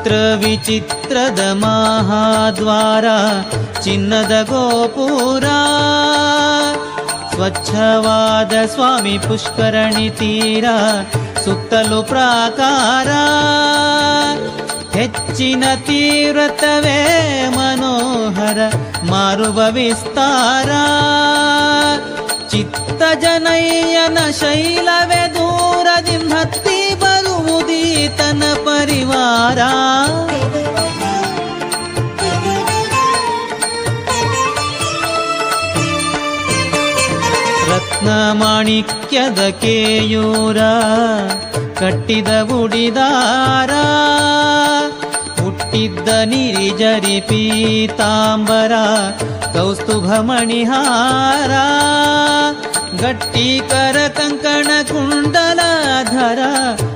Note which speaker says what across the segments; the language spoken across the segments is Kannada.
Speaker 1: ಚಿತ್ರ ವಿಚಿತ್ರದ ಮಹಾದ್ವಾರ ಚಿನ್ನದ ಗೋಪುರ ಸ್ವಚ್ಛವಾದ ಸ್ವಾಮಿ ಪುಷ್ಕರಣಿ ತೀರ ಸುತ್ತಲೂ ಪ್ರಾಕಾರ ಹೆಚ್ಚಿನ ತೀವ್ರತವೇ ಮನೋಹರ ಮಾರುವ ವಿಸ್ತಾರ ಚಿತ್ತ ಜನಯ್ಯನ ಶೈಲವೇ ದೂರದಿಂದ ಹತ್ತಿ ಬರುವುದೀತನ ಪರಿವಾರ. ರತ್ನ ಮಾಣಿಕ್ಯದ ಕೇಯೂರ ಕಟ್ಟಿದ ಉಡಿದಾರ. ಹುಟ್ಟಿದ್ದ ನಿರಿಜರಿ ಪೀತಾಂಬರ ಕೌಸ್ತುಭ ಮಣಿಹಾರ ಗಟ್ಟಿಕರ ಕಂಕಣ ಕುಂಡಲಧರ,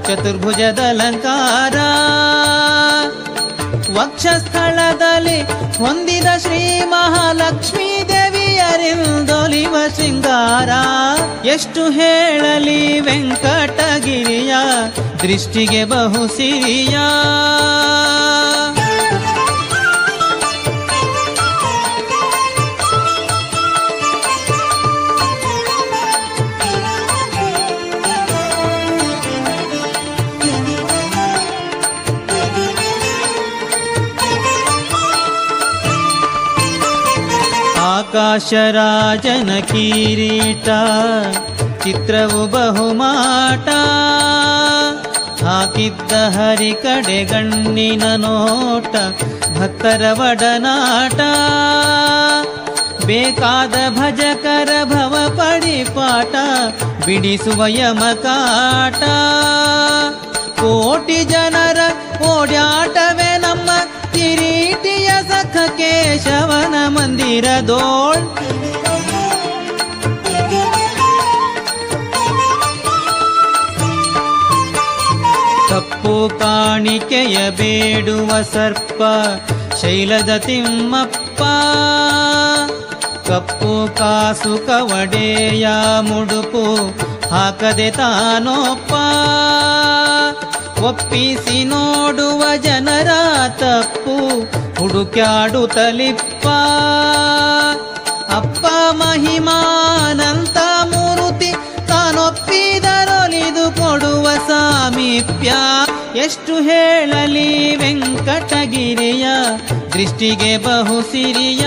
Speaker 1: ಚತುರ್ಭುಜದ ಅಲಂಕಾರ ವಕ್ಷಸ್ಥಳದಲ್ಲಿ ಹೊಂದಿದ ಶ್ರೀ ಮಹಾಲಕ್ಷ್ಮೀ ದೇವಿಯರಿಂದೊಲಿವ ಶೃಂಗಾರ. ಎಷ್ಟು ಹೇಳಲಿ ವೆಂಕಟಗಿರಿಯ, ದೃಷ್ಟಿಗೆ ಬಹು ಸಿರಿಯ. ಆಕಾಶರಾಜನ ಕಿರೀಟ ಚಿತ್ರವು ಬಹುಮಾಟ ಹಾಕಿದ್ದ ಹರಿ ಕಡೆ ಗಣ್ಣಿನ ನೋಟ ಭಕ್ತರ ಒಡನಾಟ ಬೇಕಾದ ಭಜಕರ ಭವ ಪಡಿಪಾಟ ಬಿಡಿಸುವ ಯಮಕಾಟ ಕೋಟಿ ಜನರ ಓಡ್ಯಾಟವೇ ಮಂದಿರದೋಳ್ ಕಪ್ಪು ಕಾಣಿಕೆಯ ಬೇಡುವ ಸರ್ಪ, ಶೈಲದ ತಿಮ್ಮಪ್ಪ. ಕಪ್ಪು ಕಾಸು ಕವಡೆಯ ಮುಡುಪು ಹಾಕದೆ ತಾನೊಪ್ಪ. ಒಪ್ಪಿಸಿ ನೋಡುವ ಜನರ ತಪ್ಪು ಹುಡುಕ್ಯಾಡುತ್ತಲಿಪ್ಪ. ಅಪ್ಪ ಮಹಿಮಾನಂತ ಮೂರುತಿ ತಾನೊಪ್ಪಿದರೊಲಿದು ಕೊಡುವ ಸಾಮೀಪ್ಯ. ಎಷ್ಟು ಹೇಳಲಿ ವೆಂಕಟಗಿರಿಯ ದೃಷ್ಟಿಗೆ ಬಹು ಸಿರಿಯ.